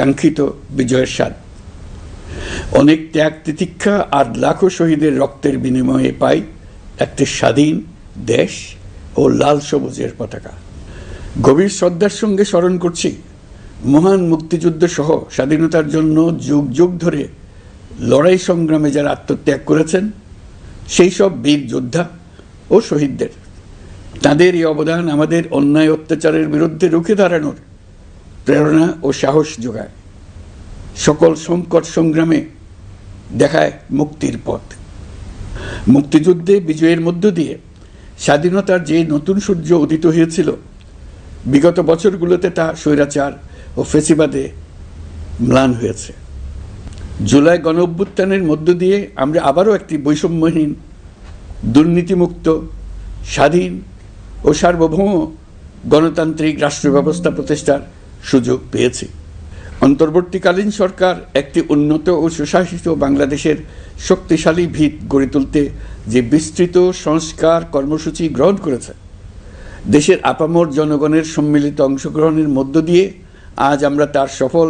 কাঙ্ক্ষিত বিজয়ের স্বাদ। অনেক ত্যাগ তিতিক্ষা আর লাখো শহীদের রক্তের বিনিময়ে পাই একটি স্বাধীন দেশ ও লাল সবুজের পতাকা। গভীর শ্রদ্ধার সঙ্গে স্মরণ করছি, মহান মুক্তিযুদ্ধ সহ স্বাধীনতার জন্য যুগ যুগ ধরে লড়াই সংগ্রামে যারা আত্মত্যাগ করেছেন, সেই সব বীর যোদ্ধা ও শহীদদের। তাদের এই অবদান আমাদের অন্যায় অত্যাচারের বিরুদ্ধে রুখে দাঁড়ানোর প্রেরণা ও সাহস যোগায়। সকল সংকট সংগ্রামে দেখায় মুক্তির পথ। মুক্তিযুদ্ধে বিজয়ের মধ্য দিয়ে স্বাধীনতার যে নতুন সূর্য উদিত হয়েছিল, বিগত বছরগুলোতে তা স্বৈরাচার ও ফেসিবাদে ম্লান হয়েছে। জুলাই গণ অভ্যুত্থানের মধ্য দিয়ে আমরা আবারও একটি বৈষম্যহীন, দুর্নীতিমুক্ত, স্বাধীন ও সার্বভৌম গণতান্ত্রিক রাষ্ট্র ব্যবস্থা প্রতিষ্ঠার সুযোগ পেয়েছি। অন্তর্বর্তীকালীন সরকার একটি উন্নত ও সুশাসিত বাংলাদেশের শক্তিশালী ভিত গড়ে তুলতে যে বিস্তৃত সংস্কার কর্মসূচি গ্রহণ করেছে, দেশের আপামর জনগণের সম্মিলিত অংশগ্রহণের মধ্য দিয়ে আজ আমরা তার সফল